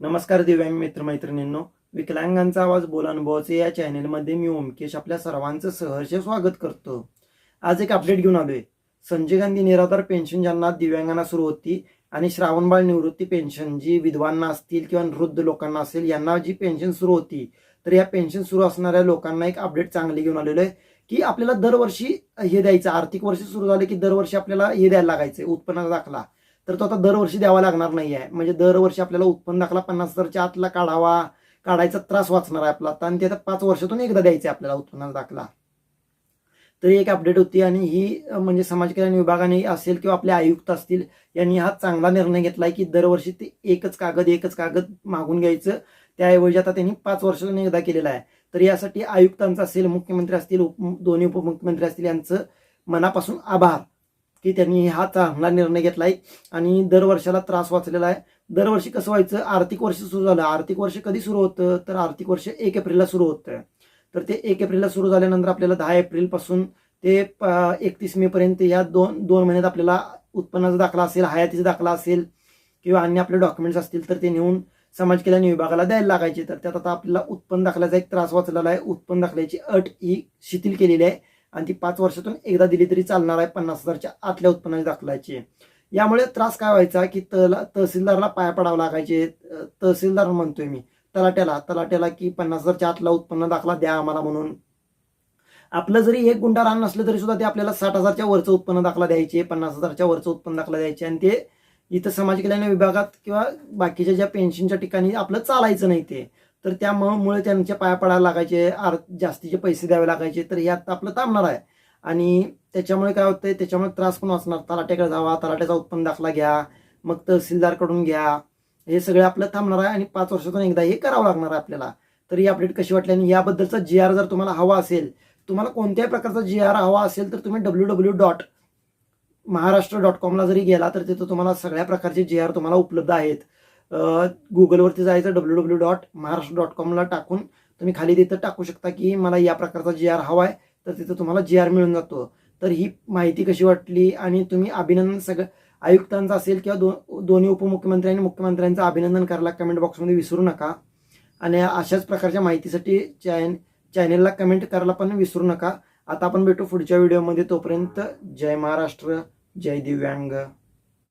नमस्कार दिव्यांग मित्रमैत्रिणींनो विकलांगांचा आवाज बोलानुभवाचे या चॅनेलमध्ये मी ओमकेश आपल्या सर्वांचं सहर्ष स्वागत करतो. आज एक अपडेट घेऊन आलोय. संजय गांधी निराधार पेन्शन ज्यांना दिव्यांगांना सुरू होती आणि श्रावणबाळ निवृत्ती पेन्शन जी विधवांना असतील किंवा वृद्ध लोकांना असेल यांना जी पेन्शन सुरू होती तर या पेन्शन सुरू असणाऱ्या लोकांना एक अपडेट चांगली घेऊन आलेलो आहे की आपल्याला दरवर्षी हे द्यायचं आर्थिक वर्ष सुरू झालं की दरवर्षी आपल्याला हे द्यायला लागायचं उत्पन्नाचा दाखला. तर तो आता दरवर्षी द्यावा लागणार नाही आहे म्हणजे दरवर्षी आपल्याला उत्पन्न दाखला पन्नास हजारच्या आतला काढावा काढायचा त्रास वाचणार आहे आपला. आणि ते आता पाच वर्षातून एकदा द्यायचा आहे आपल्याला उत्पन्नाचा दाखला. तर एक अपडेट होती आणि ही म्हणजे समाज कल्याण विभागाने असेल किंवा आपले आयुक्त असतील यांनी हा चांगला निर्णय घेतलाय की दरवर्षी ते एकच कागद एकच कागद मागून घ्यायचं. त्याऐवजी आता त्यांनी पाच वर्षातून एकदा केलेला आहे. तर यासाठी आयुक्तांचा असेल मुख्यमंत्री असतील उप दोन्ही उपमुख्यमंत्री असतील यांचं मनापासून आभार. की त्यांनी हा चांगला निर्णय घेतलाय आणि दरवर्षाला त्रास वाचलेला आहे. दरवर्षी कसं व्हायचं? आर्थिक वर्ष सुरू झालं. आर्थिक वर्ष कधी सुरू होतं? तर आर्थिक वर्ष एक एप्रिलला सुरू होतं तर ते एक एप्रिलला सुरू झाल्यानंतर आपल्याला दहा एप्रिलपासून ते एकतीस मे पर्यंत या दोन दोन महिन्यात आपल्याला उत्पन्नाचा दाखला असेल हयातीचा दाखला असेल किंवा अन्य आपले डॉक्युमेंट्स असतील तर ते नेऊन समाज कल्याण विभागाला द्यायला लागायचे. तर त्यात आता आपल्याला उत्पन्न दाखल्याचा एक त्रास वाचलेला आहे. उत्पन्न दाखल्याची अट ही शिथिल केलेली आहे. आणि ती पाच वर्षातून एकदा दिली तरी चालणार आहे पन्नास हजारच्या आतल्या उत्पन्नाची दाखलाची यामुळे त्रास काय व्हायचा की तला तहसीलदारला पाया पडावं लागायचे. तहसीलदार म्हणतोय मी तलाट्याला तलाट्याला की पन्नास हजारच्या आतला उत्पन्न दाखला द्या आम्हाला म्हणून. आपलं जरी एक गुंडा रान नसलं तरी सुद्धा ते आपल्याला साठ हजारच्या वरचं उत्पन्न दाखला द्यायचे पन्नास हजारच्या वरचं उत्पन्न दाखला द्यायचे आणि ते इथं समाज कल्याण विभागात किंवा बाकीच्या ज्या पेन्शनच्या ठिकाणी आपलं चालायचं नाही ते. तर त्यामुळे त्यांच्या पाया पडायला लागायचे आर जास्तीचे पैसे द्यावे लागायचे तर यात आपलं थांबणार आहे. आणि त्याच्यामुळे काय होतंय त्याच्यामुळे त्रास पण वाचणार. तलाट्याकडे जावा तलाट्याचा उत्पन्न दाखला घ्या मग तहसीलदारकडून घ्या. हे सगळं आपलं थांबणार आहे आणि पाच वर्षातून एकदा हे करावं लागणार आहे आपल्याला. तर ही अपडेट कशी वाटली आणि याबद्दलचा जी आर जर तुम्हाला हवा असेल तुम्हाला कोणत्याही प्रकारचा जी आर हवा असेल तर तुम्ही W W dot Maharashtra dot कॉमला जरी गेला तर तिथं तुम्हाला सगळ्या प्रकारचे जे आर तुम्हाला उपलब्ध आहेत. गुगलवरती जायचं W W dot Maharashtra dot कॉमला टाकून तुम्ही खाली तिथं टाकू शकता की मला या प्रकारचा जी आर हवा आहे तर तिथं तुम्हाला जी आर मिळून जातो. तर ही माहिती कशी वाटली आणि तुम्ही अभिनंदन सगळं आयुक्तांचं असेल किंवा दो दोन्ही उपमुख्यमंत्री आणि मुख्यमंत्र्यांचं अभिनंदन करायला कमेंट बॉक्समध्ये विसरू नका. आणि अशाच प्रकारच्या माहितीसाठी चॅन चॅनेलला कमेंट करायला पण विसरू नका. आता आपण भेटू पुढच्या व्हिडिओमध्ये तोपर्यंत जय महाराष्ट्र जय दिव्यांग.